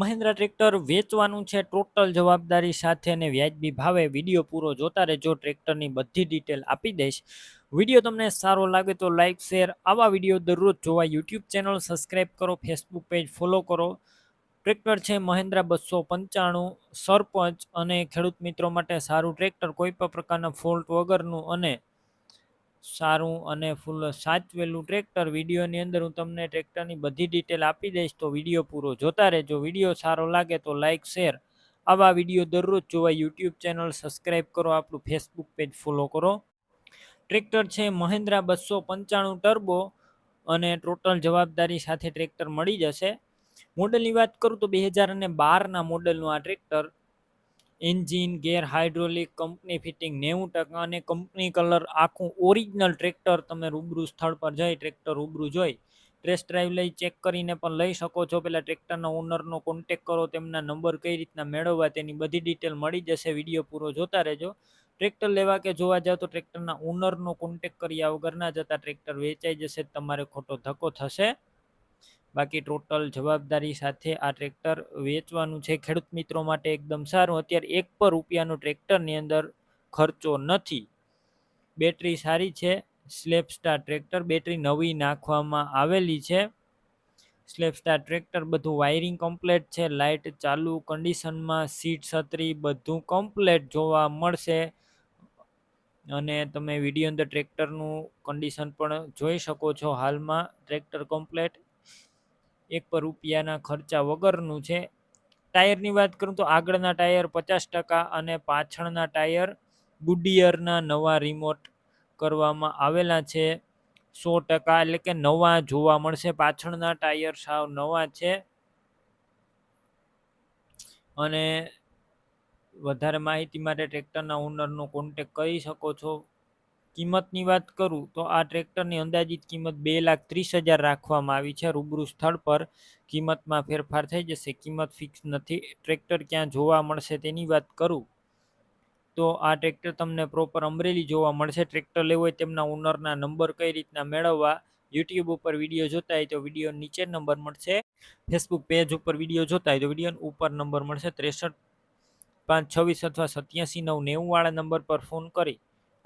Mahindra tractor વેચવાનું છે total જવાબદારી સાથે અને વ્યાજબી ભાવે વીડિયો પૂરો જોતા રહેજો, ટ્રેક્ટરની બધી ડિટેલ આપી દઈશ. વીડિયો તમને સારો લાગે તો લાઇક શેર, આવા વીડિયો દરરોજ જોવા યુટ્યુબ ચેનલ સબસ્ક્રાઈબ કરો, ફેસબુક પેજ ફોલો કરો. ટ્રેક્ટર છે મહિન્દ્રા બસો પંચાણું, સરપંચ અને ખેડૂત મિત્રો માટે સારું ટ્રેક્ટર કોઈ પણ પ્રકારના ફોલ્ટ વગરનું અને સારું અને ફૂલ સાચવેલું ટ્રેક્ટર વિડીયોની અંદર હું તમને ટ્રેક્ટરની બધી ડિટેલ આપી દઈશ, તો વીડિયો પૂરો જોતા રહેજો. વીડિયો સારો લાગે તો લાઇક શેર આવા વીડિયો દરરોજ જોવા યુટ્યુબ ચેનલ સબસ્ક્રાઈબ કરો, આપણું ફેસબુક પેજ ફોલો કરો. ટ્રેક્ટર છે મહિન્દ્રા બસો પંચાણું ટર્બો અને ટોટલ જવાબદારી સાથે ટ્રેક્ટર મળી જશે. મોડલની વાત કરું તો બે હજાર અને બારના મોડલનું આ tractor engine, gear hydraulic, company fitting નેવું ટકા અને કંપની કલર આખું ઓરિજિનલ ટ્રેક્ટર તમે રૂબરૂ સ્થળ પર જઈ ટ્રેક્ટર રૂબરૂ જોઈ. ટેસ્ટ ડ્રાઈવ લઈ ચેક કરીને પણ લઈ શકો છો. પહેલાં ટ્રેક્ટરના ઓનરનો કોન્ટેક કરો, તેમના નંબર કઈ રીતના મેળવવા તેની બધી ડિટેલ મળી જશે. વીડિયો પૂરો જોતા રહેજો. ટ્રેક્ટર લેવા કે જોવા જાવ તો ટ્રેક્ટરના ઓનરનો કોન્ટેક કર્યા વગર ના જતા ટ્રેક્ટર વેચાઈ જશે. તમારે ખોટો ધક્કો થશે. બાકી ટોટલ જવાબદારી સાથે આ ટ્રેક્ટર વેચવાનું છે. ખેડૂત મિત્રો માટે એકદમ સારું. અત્યારે એક પર રૂપિયાનું ટ્રેક્ટરની અંદર ખર્ચો નથી. બેટરી સારી છે. સ્લેપ સ્ટાર ટ્રેક્ટર બેટરી નવી નાખવામાં આવેલી છે. સ્લેપ સ્ટાર ટ્રેક્ટર બધું વાયરિંગ કમ્પ્લેટ છે. લાઇટ ચાલુ કન્ડિશનમાં સીટ છત્રી બધું કમ્પ્લેટ જોવા મળશે. અને તમે વીડિયો અંદર ટ્રેક્ટરનું કન્ડિશન પણ જોઈ શકો છો. હાલમાં ટ્રેક્ટર કમ્પ્લેટ એક પર રૂપિયાના ખર્ચા વગરનું છે. ટાયરની વાત કરું તો આગળના ટાયર પચાસ ટકા અને પાછળના ટાયર ગુડિયરના નવા રિમોટ કરવામાં આવેલા છે. સો ટકા એટલે કે નવા જોવા મળશે. પાછળના ટાયર સાવ નવા છે. અને વધારે માહિતી માટે ટ્રેક્ટરના ઓનરનો કોન્ટેક કરી શકો છો. કિંમતની વાત કરું તો આ ટ્રેક્ટરની અંદાજિત કિંમત બે લાખ ત્રીસ હજાર રાખવામાં આવી છે. રૂબરૂ સ્થળ પર કિંમતમાં ફેરફાર થઈ જશે. કિંમત ફિક્સ નથી. ટ્રેક્ટર ક્યાં જોવા મળશે તેની વાત કરું તો આ ટ્રેક્ટર તમને પ્રોપર અમરેલી જોવા મળશે. ટ્રેક્ટર લેવું હોય તેમના ઓનરના નંબર કઈ રીતના મેળવવા યુટ્યુબ ઉપર વીડિયો જોતા હોય તો વીડિયો નીચે નંબર મળશે. ફેસબુક પેજ ઉપર વીડિયો જોતા હોય તો વીડિયો ઉપર નંબર મળશે. ત્રેસઠ, પાંચ, છવ્વીસ અથવા સત્યાસી, નવ, નેવું વાળા નંબર પર ફોન કરી